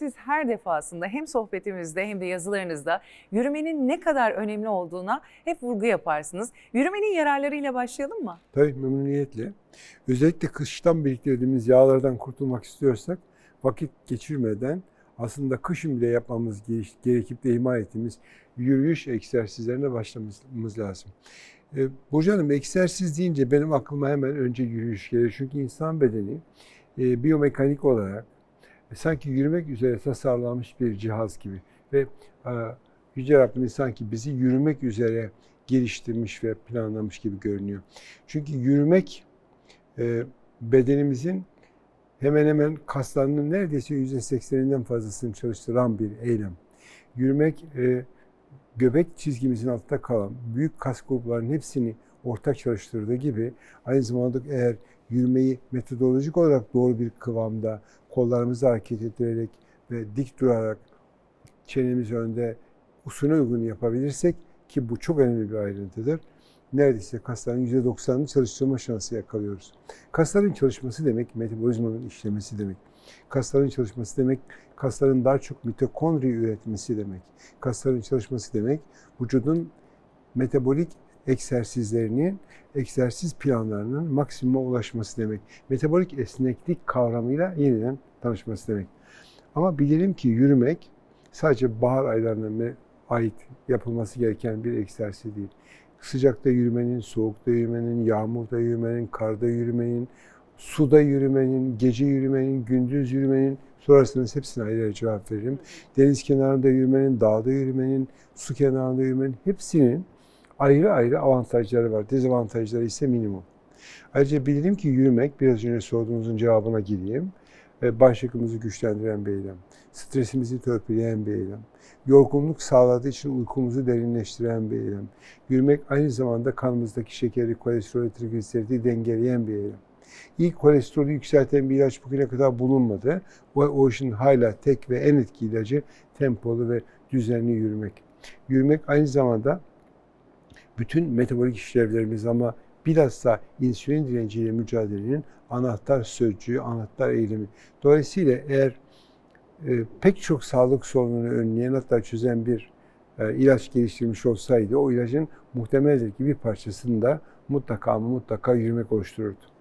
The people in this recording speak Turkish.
siz her defasında hem sohbetimizde hem de yazılarınızda yürümenin ne kadar önemli olduğuna hep vurgu yaparsınız. Yürümenin yararlarıyla başlayalım mı? Tabii memnuniyetle. Özellikle kıştan biriktirdiğimiz yağlardan kurtulmak istiyorsak vakit geçirmeden aslında kışın bile yapmamız gere- gerekip de ihmal ettiğimiz yürüyüş egzersizlerine başlamamız lazım. E, Burcu Hanım egzersiz deyince benim aklıma hemen önce yürüyüş gelir. Çünkü insan bedeni e, biyomekanik olarak sanki yürümek üzere tasarlanmış bir cihaz gibi. Ve e, Yüce Rabbimiz sanki bizi yürümek üzere geliştirmiş ve planlamış gibi görünüyor. Çünkü yürümek e, bedenimizin hemen hemen kaslarının neredeyse yüzde sekseninden fazlasını çalıştıran bir eylem. Yürümek e, göbek çizgimizin altında kalan büyük kas gruplarının hepsini ortak çalıştırdığı gibi aynı zamanda eğer yürümeyi metodolojik olarak doğru bir kıvamda kollarımızı hareket ettirerek ve dik durarak çenemiz önde usuna uygun yapabilirsek ki bu çok önemli bir ayrıntıdır. Neredeyse kasların %90'ını çalıştırma şansı yakalıyoruz. Kasların çalışması demek metabolizmanın işlemesi demek. Kasların çalışması demek kasların daha çok mitokondri üretmesi demek. Kasların çalışması demek vücudun metabolik egzersizlerinin, egzersiz planlarının maksimuma ulaşması demek. Metabolik esneklik kavramıyla yeniden tanışması demek. Ama bilelim ki yürümek sadece bahar aylarına ait yapılması gereken bir egzersiz değil. Sıcakta yürümenin, soğukta yürümenin, yağmurda yürümenin, karda yürümenin, suda yürümenin, gece yürümenin, gündüz yürümenin, sorarsanız hepsine ayrı cevap veririm. Deniz kenarında yürümenin, dağda yürümenin, su kenarında yürümenin hepsinin ayrı ayrı avantajları var. Dezavantajları ise minimum. Ayrıca bilelim ki yürümek, biraz önce sorduğunuzun cevabına gireyim, e, bağışıklığımızı güçlendiren bir eylem. Stresimizi törpüleyen bir eylem. Yorgunluk sağladığı için uykumuzu derinleştiren bir eylem. Yürümek aynı zamanda kanımızdaki şekeri, kolesterolü, trigliseridi dengeleyen bir eylem. İlk kolesterolü yükselten bir ilaç bugüne kadar bulunmadı. O, işin hala tek ve en etkili ilacı tempolu ve düzenli yürümek. Yürümek aynı zamanda bütün metabolik işlevlerimiz ama bilhassa insülin direnciyle mücadelenin anahtar sözcüğü, anahtar eylemi. Dolayısıyla eğer e, pek çok sağlık sorununu önleyen hatta çözen bir e, ilaç geliştirmiş olsaydı o ilacın muhtemeldir ki bir parçasını da mutlaka mutlaka yürümek oluştururdu.